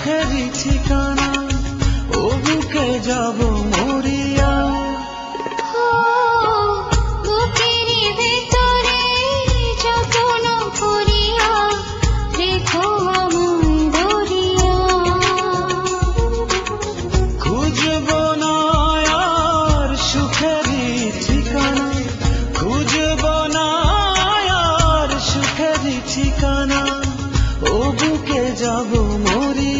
আখেরি ঠিকানা ও বুকে যাব মরিয়া। ঠিকানা ও বুকে যাব মরিয়া।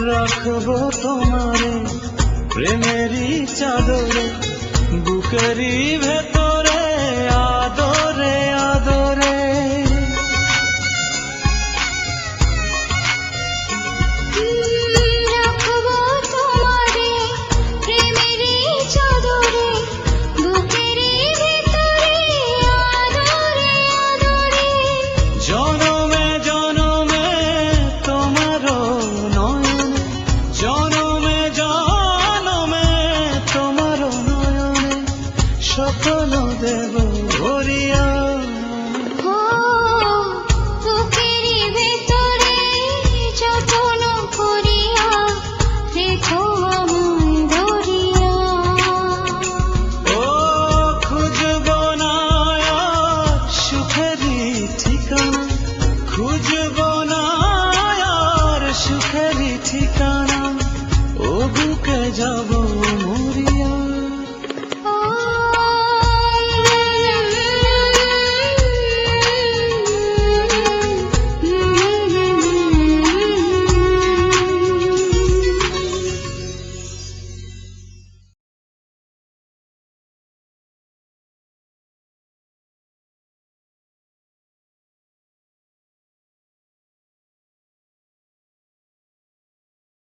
রাখব তোমারে প্রেমেরই চাদরে বুকেরই ভেতর। जाओ।